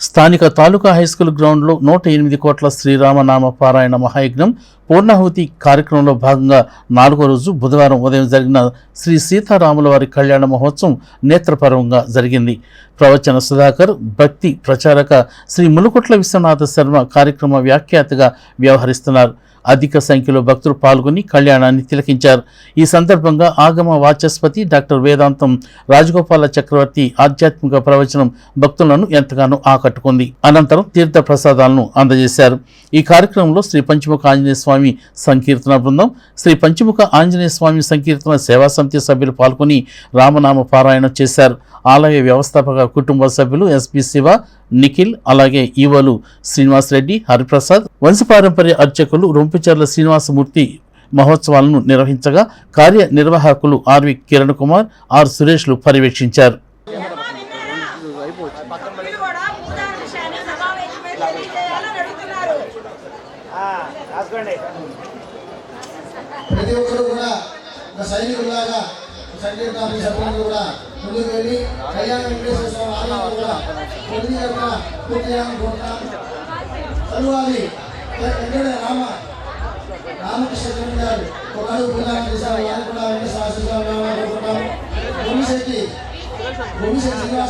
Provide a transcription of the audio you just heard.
స్థానిక తాలూకా హైస్కూల్ గ్రౌండ్లో నూట ఎనిమిది కోట్ల శ్రీరామనామ పారాయణ మహాయజ్ఞం పూర్ణాహుతి కార్యక్రమంలో భాగంగా నాలుగో రోజు బుధవారం ఉదయం జరిగిన శ్రీ సీతారాముల వారి కళ్యాణ మహోత్సవం నేత్రపర్వంగా జరిగింది. ప్రవచన సుధాకర్ భక్తి ప్రచారక శ్రీ ములుకుట్ల విశ్వనాథ శర్మ కార్యక్రమ వ్యాఖ్యాతగా వ్యవహరిస్తున్నారు. అధిక సంఖ్యలో భక్తులు పాల్గొని కళ్యాణాన్ని తిలకించారు. ఈ సందర్భంగా ఆగమ వాచస్పతి డాక్టర్ వేదాంతం రాజగోపాల చక్రవర్తి ఆధ్యాత్మిక ప్రవచనం భక్తులను ఎంతగానో కట్టుకుంది. అనంతరం తీర్థ ప్రసాదాలను అందజేశారు. ఈ కార్యక్రమంలో శ్రీ పంచముఖ ఆంజనేయ స్వామి సంకీర్తన బృందం శ్రీ పంచముఖ ఆంజనేయ స్వామి సంకీర్తన సేవా సమితి సభ్యులు పాల్గొని రామనామ పారాయణం చేశారు. ఆలయ వ్యవస్థాపక కుటుంబ సభ్యులు ఎస్పి శివ నిఖిల్ అలాగే ఈవోలు శ్రీనివాసరెడ్డి హరిప్రసాద్. వంశపారంపర్య అర్చకులు రొంపిచర్ల శ్రీనివాసమూర్తి మహోత్సవాలను నిర్వహించగా కార్యనిర్వాహకులు ఆర్వి కిరణ్ కుమార్ ఆర్ సురేష్లు పర్యవేక్షించారు. రాసుకోండి. ప్రతి ఒక్కరు కూడా ఒక సైనికులాగా సంకీర్తన సభ్యులు కూడా ముందుకు వెళ్ళి కళ్యాణ వెంకటేశ్వర స్వామి ఆలయంలో కూడా ప్రతి ఒక్క పూర్తి చేయాలనుకుంటున్నాం చదవాలి వెంకట రామ రామకృష్ణ చంద్ర గారు ఒక అడుగు ప్రదానం చేశారు. వారు కూడా వెంకటేశ్వర స్వామి అనుకుంటున్నాం భూమిశెట్టి భూమిశెట్టి శ్రీనివాస